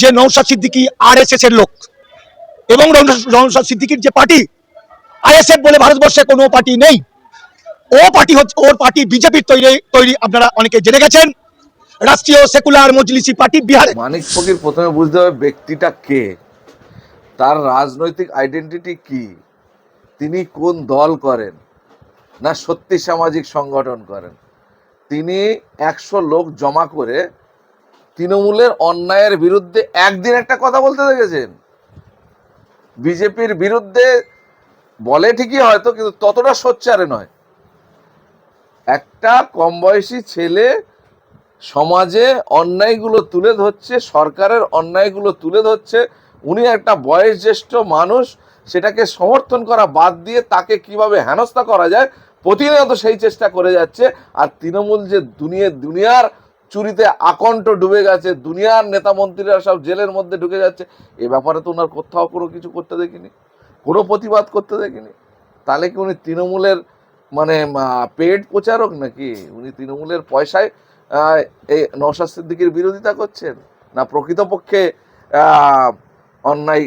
যে নৌসাদ সিদ্দিকি আর এর লোক এবং নৌসাদ সিদ্দিকির যে পার্টি আইএসএফ বলে ভারতবর্ষে কোনো পার্টি নেই। ও পার্টি হচ্ছে, ওর পার্টি বিজেপির তৈরি তৈরি, আপনারা অনেকে জেনে গেছেন। রাষ্ট্রীয় সেকুলার মজলিসি পার্টি বিহারে। মানিক ফকির, প্রথমে বুঝতে হবে ব্যক্তিটা কে। তার রাজনৈতিক আইডেন্টিটি কি? তিনি কোন দল করেন? না সত্যি সামাজিক সংগঠন করেন? তিনি একশো লোক জমা করে তৃণমূলের অন্যায়ের বিরুদ্ধে একদিন একটা কথা বলতে দেখেছেন? বিজেপির বিরুদ্ধে বলে ঠিকই হয়তো, কিন্তু ততটা সোচ্চারে নয়। একটা কম বয়সী ছেলে সমাজে অন্যায়গুলো তুলে ধরছে, সরকারের অন্যায়গুলো তুলে ধরছে, উনি একটা বয়স জ্যেষ্ঠ মানুষ, সেটাকে সমর্থন করা বাদ দিয়ে তাকে কীভাবে হেনস্থা করা যায়, প্রতিনিয়ত সেই চেষ্টা করে যাচ্ছে। আর তৃণমূল যে দুনিয়া, দুনিয়ার চুরিতে আকণ্ঠ ডুবে গেছে, দুনিয়ার নেতা মন্ত্রীরা সব জেলের মধ্যে ঢুকে যাচ্ছে। এ ব্যাপারে তো ওনার কোথাও কোনো কিছু করতে দেখিনি, কোনো প্রতিবাদ করতে দেখিনি। তাহলে কি উনি তৃণমূলের মানে পেড প্রচারক নাকি? উনি তৃণমূলের পয়সায় এই নওশাদ সিদ্দিকির বিরোধিতা করছেন? না প্রকৃতপক্ষে অন্যায়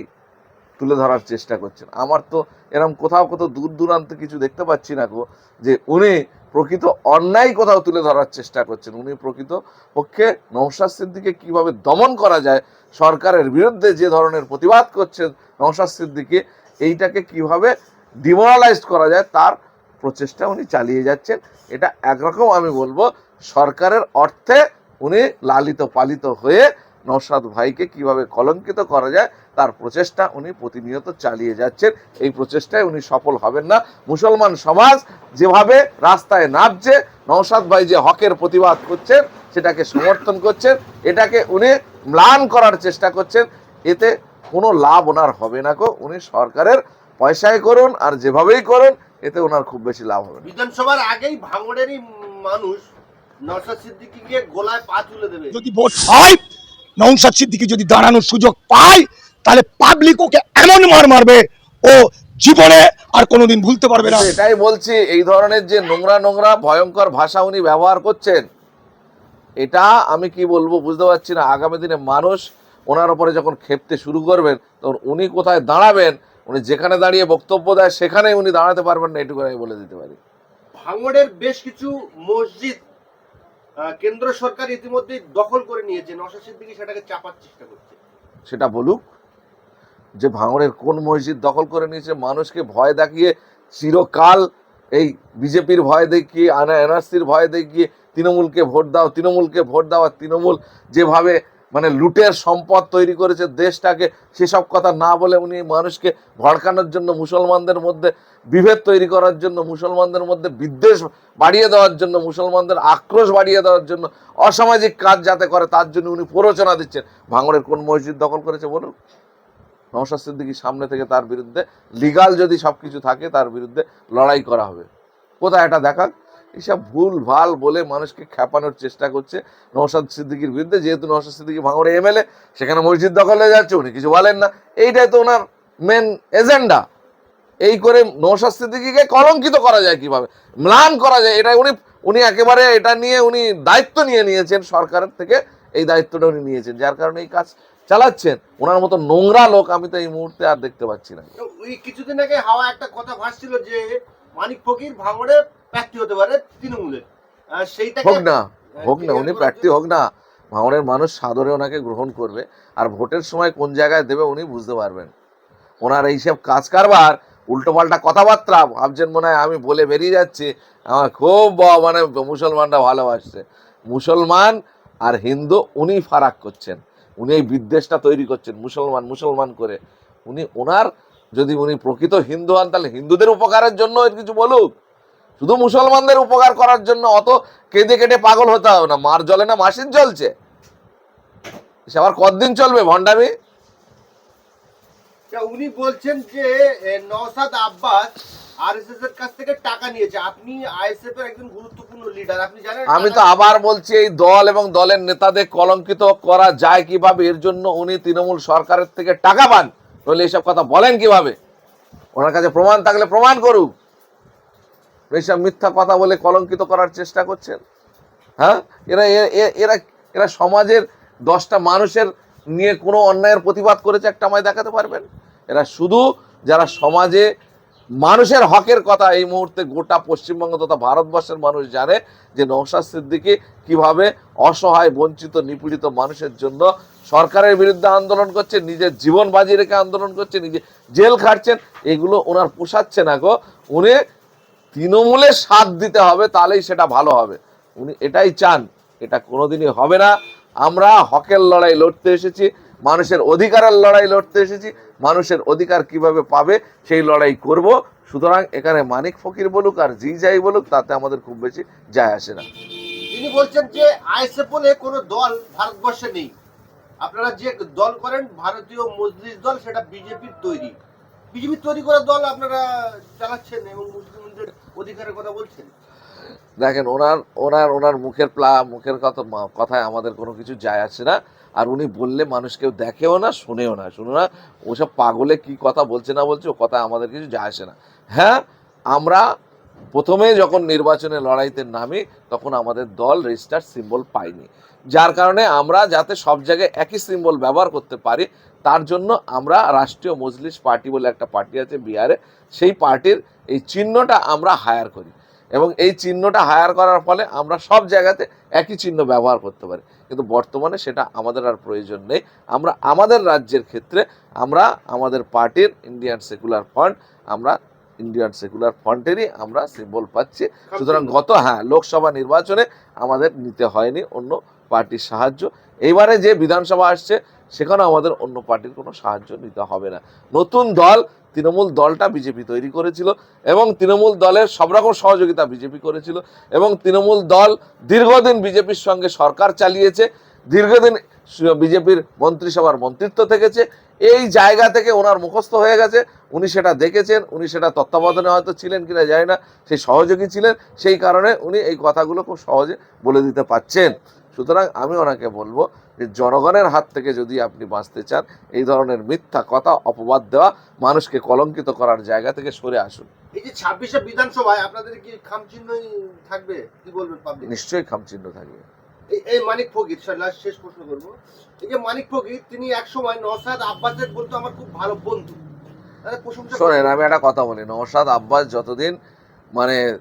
তুলে ধরার চেষ্টা করছেন। আমার তো এরকম কোথাও কোথাও দূর দূরান্তে কিছু দেখতে পাচ্ছি না গো, যে উনি প্রকৃত অন্যায় কোথাও তুলে ধরার চেষ্টা করছেন। উনি প্রকৃত পক্ষে নৌশাদ সিদ্দিকে কীভাবে দমন করা যায়, সরকারের বিরুদ্ধে যে ধরনের প্রতিবাদ করছেন নৌশাদ সিদ্দিকি, এইটাকে কীভাবে ডিমোরালাইজ করা যায়, তার প্রচেষ্টা উনি চালিয়ে যাচ্ছেন। এটা একরকম আমি বলব, সরকারের অর্থে উনি লালিত পালিত হয়ে নৌসাদ ভাইকে কীভাবে কলঙ্কিত করা যায় তার প্রচেষ্টা উনি প্রতিনিয়ত চালিয়ে যাচ্ছেন। এই প্রচেষ্টায় উনি সফল হবেন না। মুসলমান সমাজ যেভাবে রাস্তায় নামছে নৌসাদ ভাই যে হকের প্রতিবাদ করছেন সেটাকে সমর্থন করছেন এটাকে উনি ম্লান করার চেষ্টা করছেন এতে কোনো লাভ ওনার হবে না কো উনি সরকারের পয়সায় করুন আর যেভাবেই করুন এতে ওনার খুব বেশি লাভ হবে বিধানসভার আগেই ভাঙড়েরই মানুষ নরসাদ সিদ্দিকিকে গোলায় পা তুলে দেবে। যদি ভোট হয় নৌসাদ সিদ্দিকি যদি দাঁড়ানোর সুযোগ পায় তাহলে পাবলিক ওকে এমন মার মারবে ও জীবনে আর কোনোদিন ভুলতে পারবে না। এটাই বলছি এই ধরনের যে নোংরা নোংরা ভয়ঙ্কর ভাষা উনি ব্যবহার করছেন এটা আমি কি বলব বুঝতে পারছি না। আগামী দিনে মানুষ ওনার উপরে যখন খেপতে শুরু করবেন তখন উনি কোথায় দাঁড়াবেন উনি যেখানে দাঁড়িয়ে বক্তব্য দেয় সেখানেই উনি দাঁড়াতে পারবেন না এটুকু আমি বলে দিতে পারি। ভাঙড়ের বেশ কিছু মসজিদ কেন্দ্র সরকার ইতিমধ্যে দখল করে নিয়েছে। নশা সিদ্দিকি সেটাকে চাপার চেষ্টা করছে। সেটা বলুক, যে ভাঙড়ের কোন মসজিদ দখল করে নিয়েছে, মানুষকে ভয় দেখিয়ে চিরকাল এই বিজেপির ভয় দেখিয়ে, আনা এনআরসির ভয় দেখিয়ে, তৃণমূলকে ভোট দাও, তৃণমূলকে ভোট দাও, আর তৃণমূল যেভাবে মানে লুটের সম্পদ তৈরি করেছে দেশটাকে, সেসব কথা না বলে উনি মানুষকে ভড়কানোর জন্য, মুসলমানদের মধ্যে বিভেদ তৈরি করার জন্য, মুসলমানদের মধ্যে বিদ্বেষ বাড়িয়ে দেওয়ার জন্য, মুসলমানদের আক্রোশ বাড়িয়ে দেওয়ার জন্য অসামাজিক কাজ যাতে করে, তার জন্য উনি প্ররোচনা দিচ্ছেন। ভাঙড়ের কোন মসজিদ দখল করেছে বলুন? নওশাদ সিদ্দিকী সামনে থেকে তার বিরুদ্ধে, লিগাল যদি সব কিছু থাকে, তার বিরুদ্ধে লড়াই করা হবে। কোথায় এটা দেখাক? এসব ভুল, ভালো বলে মানুষকে খেপানোর চেষ্টা করছে নওশাদ সিদ্দিকির বিরুদ্ধে। যেহেতু নওশাদ সিদ্দিকী ভাঙড়ে এমএলএ, সেখানে মসজিদ দখল হয়ে যাচ্ছে, উনি কিছু বলেন না। এইটাই তো ওনার মেন এজেন্ডা এই করে নৌশাদ সিদ্দিকীকে কলঙ্কিত করা যায় কীভাবে? ম্লান করা যায়। এটা উনি উনি একেবারে এটা নিয়ে উনি দায়িত্ব নিয়ে নিয়েছেন সরকারের থেকে। এই দায়িত্বটা উনি নিয়েছেন, যার কারণে এই কাজ চালাচ্ছেন। ওনার মতো নোংরা লোক আমি তো এই মুহূর্তে আর দেখতে পাচ্ছি না। কিছুদিন আগে হাওয়া একটা কথা ভাসছিল যে মানিক ফকির ভাঙড়ে প্রার্থী হতে পারে তৃণমূলের। আহ, সেইটাকে হোক না হোক না উনি প্রার্থী হোক না ভাঙড়ের মানুষ সাদরে ওনাকে গ্রহণ করবে আর ভোটের সময় কোন জায়গায় দেবে উনি বুঝতে পারবেন। ওনার এইসব কাজ কারবার উল্টোপাল্টা কথাবার্তা ভাবছেন মনে হয় আমি বলে বেরিয়ে যাচ্ছি আমার খুব মানে মুসলমানরা ভালোবাসছে। মুসলমান আর হিন্দু উনি ফারাক করছেন উনি এই বিদ্বেষটা তৈরি করছেন মুসলমান মুসলমান করে। উনি ওনার যদি উনি প্রকৃত হিন্দু হন তাহলে হিন্দুদের উপকারের জন্য কিছু বলুক। শুধু মুসলমানদের উপকার করার জন্য অত কেঁদে কেটে পাগল হতে হবে না। মার জলে না মাসির জ্বলছে সে আবার কতদিন চলবে ভণ্ডামি? উনি বলছেন যে এ, নওশাদ আব্বাস কাছ থেকে টাকা নিয়েছে। আপনি আইএসএফ এর একজন গুরুত্বপূর্ণ লিডার আপনি জানেন আমি তো আবার বলছি এই দল এবং দলের নেতাদের কলঙ্কিত করা যায় কীভাবে? এর জন্য উনি তৃণমূল সরকারের থেকে টাকা পান। নইলে এইসব কথা বলেন কীভাবে? ওনার কাছে প্রমাণ থাকলে প্রমাণ করুক। এইসব মিথ্যা কথা বলে কলঙ্কিত করার চেষ্টা করছেন। হ্যাঁ? এরা এরা এরা সমাজের দশটা মানুষের নিয়ে কোনো অন্যায়ের প্রতিবাদ করেছে একটা আমায় দেখাতে পারবেন? এরা শুধু যারা সমাজে মানুষের হকের কথা এই মুহূর্তে গোটা পশ্চিমবঙ্গ তথা ভারতবর্ষের মানুষ জানে যে নৌশাদ সিদ্দিকী কীভাবে অসহায়, বঞ্চিত, নিপীড়িত মানুষের জন্য সরকারের বিরুদ্ধে আন্দোলন করছে, নিজের জীবন বাজি রেখে আন্দোলন করছে, নিজে জেল খাটছেন, এগুলো ওনার পোষাচ্ছে না গো। উনি তৃণমূলের সাথ দিতে হবে, তাহলেই সেটা ভালো হবে। উনি এটাই চান, এটা কোনোদিনই হবে না। আমরা হকের লড়াই লড়তে এসেছি। মানুষের অধিকারের লড়াই লড়তে এসেছি। মানুষের অধিকার কীভাবে পাবে সেই লড়াই করব। সুতরাং এখানে মানিক ফকির বলুক আর জি যাই বলুক তাতে আমাদের খুব বেশি যায় আসে না। তিনি বলছেন যে আইএসএফ কোনো দল ভারতবর্ষে নেই। আপনারা যে দল করেন ভারতীয় মজলিস দল সেটা বিজেপির তৈরি। বিজেপির তৈরি করা দল আপনারা চালাচ্ছেন এবং মুসলিমদের অধিকারের কথা বলছেন? দেখেন ওনার ওনার ওনার মুখের প্লা মুখের কথা কথায় আমাদের কোনো কিছু যায় আসে না। আর উনি বললে মানুষ কেউ দেখেও না, শুনেও না। শুনো না, ওসব পাগলে কি কথা বলছে না বলছে, ও কথা আমাদের কিছু যায় আসে না। হ্যাঁ আমরা প্রথমে যখন নির্বাচনে লড়াইতে নামি, তখন আমাদের দল রেজিস্টার সিম্বল পাইনি। যার কারণে আমরা যাতে সব জায়গায় একই সিম্বল ব্যবহার করতে পারি, তার জন্য আমরা রাষ্ট্রীয় মজলিস পার্টি বলে একটা পার্টি আছে বিহারে, সেই পার্টির এই চিহ্নটা আমরা হায়ার করি। এবং এই চিহ্নটা হায়ার করার ফলে আমরা সব জায়গাতে একই চিহ্ন ব্যবহার করতে পারি। কিন্তু বর্তমানে সেটা আমাদের আর প্রয়োজন নেই। আমরা আমাদের রাজ্যের ক্ষেত্রে আমরা আমাদের পার্টির ইন্ডিয়ান সেকুলার ফ্রন্ট আমরা ইন্ডিয়ান সেকুলার ফ্রন্টেরই আমরা সিম্বল পাচ্ছি। সুতরাং গত হ্যাঁ লোকসভা নির্বাচনে আমাদের নিতে হয়নি অন্য পার্টির সাহায্য। এইবারে যে বিধানসভা আসছে সেখানে আমাদের অন্য পার্টির কোনো সাহায্য নিতে হবে না। নতুন দল, তৃণমূল দলটা বিজেপি তৈরি করেছিল এবং তৃণমূল দলের সব রকম সহযোগিতা বিজেপি করেছিল এবং তৃণমূল দল দীর্ঘদিন বিজেপির সঙ্গে সরকার চালিয়েছে, দীর্ঘদিন বিজেপির মন্ত্রিসভার মন্ত্রিত্ব থেকেছে, এই জায়গা থেকে ওনার মুখস্থ হয়ে গেছে, উনি সেটা দেখেছেন, উনি সেটা তত্ত্বাবধানে হয়তো ছিলেন কিনা জানি না, সেই সহযোগী ছিলেন, সেই কারণে উনি এই কথাগুলো খুব সহজে বলে দিতে পাচ্ছেন সুতরাং আমি ওনাকে বলব যে জনগণের হাত থেকে যদি আপনি বাঁচতে চান এই ধরনের মিথ্যা কথা অপবাদ দেওয়া মানুষকে কলঙ্কিত করার জায়গা থেকে সরে আসুন। এই যে ছাব্বিশে বিধানসভায় আপনাদের কি খামচিহ্নই থাকবে? কি বলবেন পাবলিক নিশ্চয়ই খামচিহ্ন থাকবে। এই- মানিক ফকির স্যার লাস্ট শেষ প্রশ্ন করব। এই যে মানিক ফকির তিনি এক সময় নসাদ আব্বাসের বলতো আমার খুব ভালো বন্ধু। শোনেন আমি একটা কথা বলি নওশাদ আব্বাস যতদিন মানে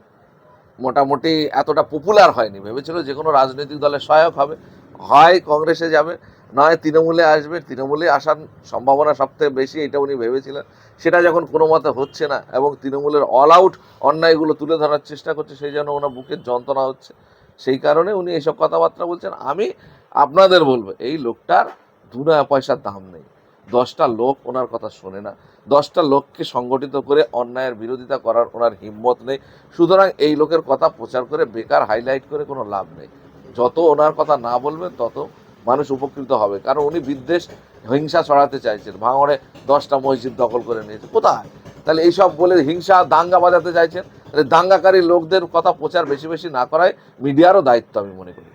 মোটামুটি এতটা পপুলার হয়নি। ভেবেছিল যে কোনো রাজনৈতিক দলের সহায়ক হবে। হয় কংগ্রেসে যাবে, নয় তৃণমূলে আসবে। তৃণমূলে আসার সম্ভাবনা সবথেকে বেশি, এটা উনি ভেবেছিলেন। সেটা যখন কোনো মতে হচ্ছে না এবং তৃণমূলের অল আউট অন্যায়গুলো তুলে ধরার চেষ্টা করছে, সেই জন্য ওনার বুকের যন্ত্রণা হচ্ছে। সেই কারণে উনি এইসব কথাবার্তা বলছেন। আমি আপনাদের বলব, এই লোকটার দু পয়সার দাম নেই। দশটা লোক ওনার কথা শোনে না। দশটা লোককে সংগঠিত করে অন্যায়ের বিরোধিতা করার ওনার হিম্মত নেই। সুতরাং এই লোকের কথা প্রচার করে বেকার হাইলাইট করে কোনো লাভ নেই। যত ওনার কথা না বলবেন তত মানুষ উপকৃত হবে। কারণ উনি বিদ্বেষ, হিংসা ছড়াতে চাইছেন। ভাঙড়ে দশটা মসজিদ দখল করে নিয়েছে। কোথায়? তাহলে এইসব বলে হিংসা, দাঙ্গা বাজাতে চাইছেন? তাহলে দাঙ্গাকারী লোকদের কথা প্রচার বেশি বেশি না করায় মিডিয়ারও দায়িত্ব আমি মনে করি।